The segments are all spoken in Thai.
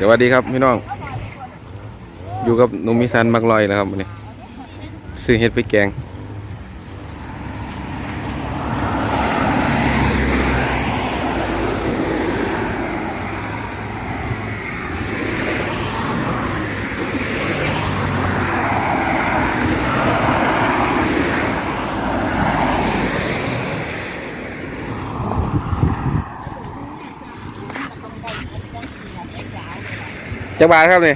สวัสดีครับพี่น้อง อยู่กับหนุ่มมิซันมักลอยนะครับวันนี้ซื้อเห็ดไปแกง จักบาทครับนี่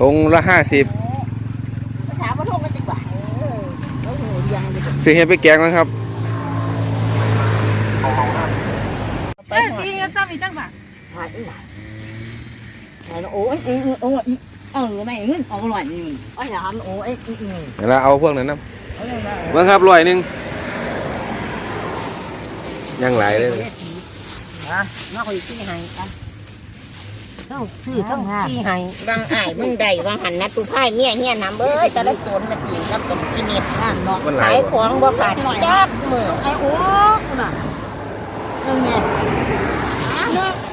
ถุงละห้าสิบถามว่าโทษกันจังหวะเออโอ้โหเรียังเลยซื้อเห็ดไปแกงนะครับไปเอ้ยหอจริดงๆจ้ามีจังหวะหอดอีหลาหอดโอ้ยเอ้ยโอ้ยเออไม่เงินอร่อยนี่อ๋อหอมโอ้ยอืมเดี๋ยวเราเอาพวกนั้นนะเอาเลยนะเบิ่งครับร้อยหนึ่ง ยังหลายเลยฮะมาคุยที่ให้กันต้องซื้อต้องที่ให้บางอ้ายมึงได้บางหันนะตูพ่ายเมียเฮียน้ำเอ้ยแต่ละโจนมาตีกับกับอีเน็ตข้างเนาะมันหลาขายยของบ่ขาดจักมือไอ้โอ้น่ะนั่นไง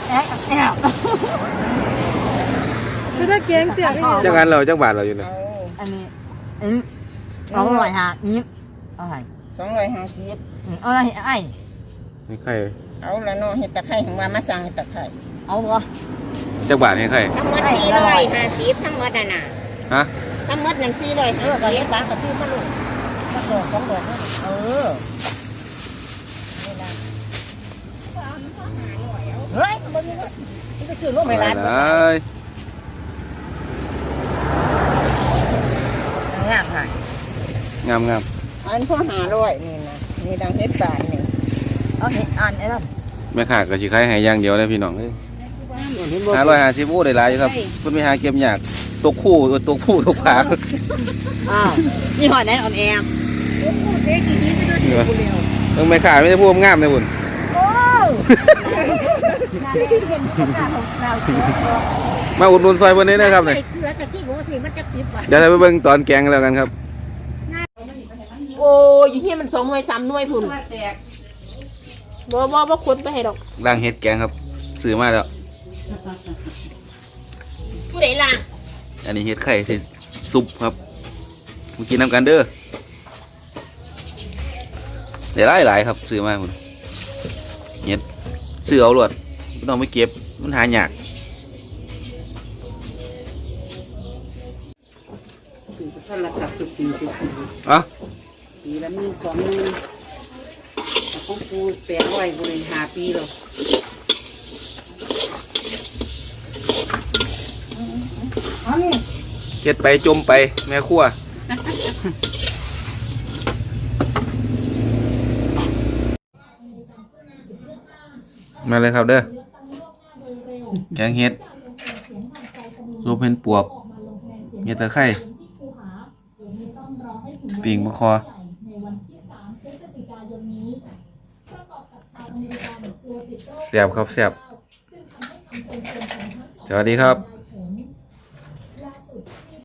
แอ๊ะแอ๊ะคือถ้าเกียงเสียงจังกันเราจังบาทเราอยู่เนี่ยอันนี้อันเอาอร่อยฮะนี่เอาไงสองร้อยห้าสิบเอาอะไรไอ้ นี่ใครเอาละเนาะเห็ดตะไคร้ของว่ามาสั่งเห็ดตะไคร้เอาบ่จักบาทให้ใครทั้งหมดสี่ร้อยห้าสิบทั้งหมดน่ะน่ะฮะทั้งหมดนั่นสี่ร้อยห้าสิบเฮ็ดบ้านกับพี่มาลูกมาดอกสองดอกเออเฮ้ยมันนี่นี่ก็คือลูกหไม่ลาร้ายหลายงามค่ะงามงามอันพ่อหาร้อยนี่นะนี่ดังเฮ็ดบานนี่ เอาเห็นอ่านไอ้นั่นแม่ค้าก็สิขายให้อย่างเดียวเลยพี่น้องเอ้ยเห็นบ่ห้าร้อยห้าสิบโอ้ได้หลายอยู่ครับเพิ่นไปหาเก็บยากตกคู่เออตกคู่ตกผาอ้าวนี่หอยไหนอ่อนแอมเด็กกี่ทีไม่ดูดีกูเร็วเพิ่งแม่ค้าไม่ได้พูดงามเลยพุ่นโอ้นาเล่นเห็นคนหน้าของเราเชื่อมาอุดหนุนซอยเพิ่นนี้นะครับนี่ใส่เกลือกับที่หัวสิมันจะสิบบาทเดี๋ยวเราไปเบิ่งตอนแกงกันแล้วกันครับ โอ้ยอยู่ที่มันสองหน่วยสามหน่วยพุ่น บ่บ่บ่ควรไปให้ดอกล้างเห็ดแกงครับซื้อมาแล้ว ผู้ใดล่ะอันนี้เห็ดไข่ที่ซุปครับมากินน้ำกันเด้อเดี๋ยวหลายหลายๆครับซื้อมาคุณเห็ดซื้อเอาหลวดไม่ต้องไปเก็บมันหายากท่านละตักสุดปีสุดปีเอะปีละมีสองหมื่น ของกูแปดร้อยบริหาปีแล้วเอานี่เห็ดไปจมไปแม่ครัวมาเลยครับเด้อแกงเห็ดซุปเห็ดปวกเห็ดตะไคร้ปิ่งมะคอ เสียบครับเสียบสวัสดีครับ